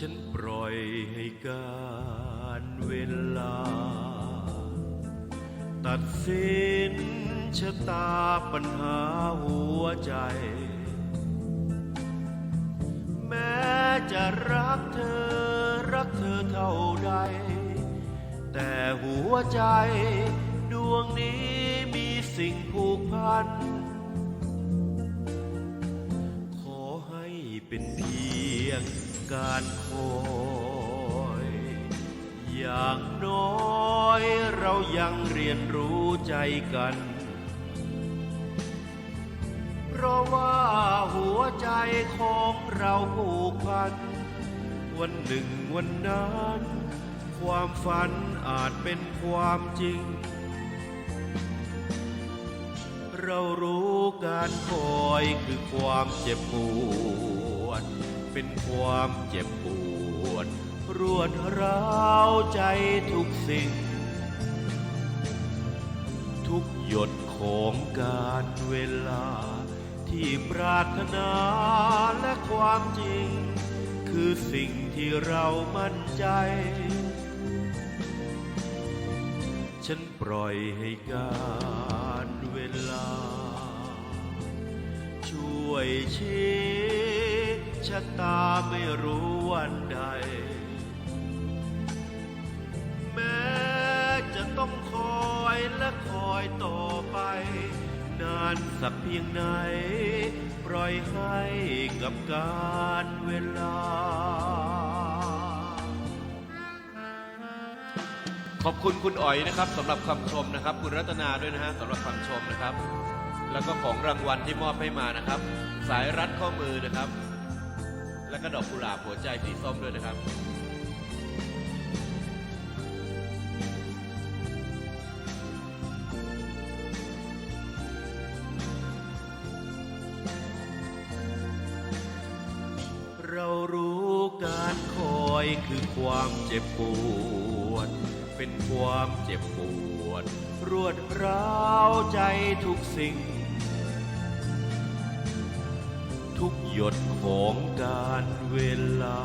ฉันปล่อยให้การเวลา ตัดสินชะตาปัญหาหัวใจ แม้จะรักเธอรักเธอเท่าใด แต่หัวใจดวงนี้มีสิ่งผูกพัน ขอให้เป็นเพีย การคอยอย่างน้อยเรายังเรียนรู้ใจกัน เพราะว่าหัวใจของเราผูกพัน วันหนึ่งวันนั้น ความฝันอาจเป็นความจริง เรารู้การคอยคือความเจ็บปวด เป็นความเจ็บปวด รวดร้าวใจทุกสิ่ง ทุกหยดของการเวลา ที่ปรารถนาและความจริง คือสิ่งที่เรามั่นใจ ฉันปล่อยให้การเวลา ช่วยชี ชะตาไม่รู้วันใด แม้จะต้องคอยและคอยต่อไป นานสักเพียงไหน ปล่อยให้กับการเวลา ขอบคุณคุณอ๋อยนะครับสำหรับคำชมนะครับ คุณรัตนาด้วยนะฮะสำหรับคำชมนะครับ แล้วก็ของรางวัลที่มอบให้มานะครับ สายรัดข้อมือนะครับ แล้วก็ดอกกุหลาบหัวใจสีส้มด้วยนะครับ เรารู้การคอยคือความเจ็บปวด เป็นความเจ็บปวด รวดร้าวใจทุกสิ่ง หยดของการเวลา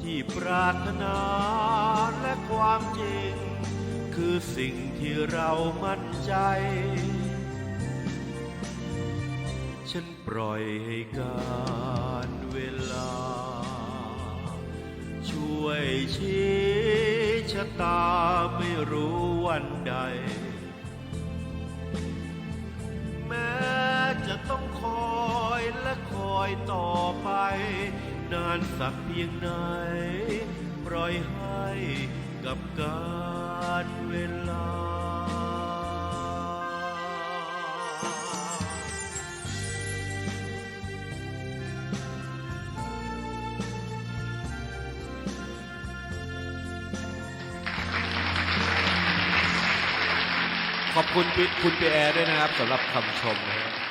ที่ปรารถนาและความจริง คือสิ่งที่เรามั่นใจ ฉันปล่อยให้การเวลา ช่วยชี้ชะตาไม่รู้วันใด อยต่อไป นานสักเพียงไหน ปล่อยให้กับการเวลา ขอบคุณคุณปีแอร์ด้วยนะครับสำหรับคำชมนะครับ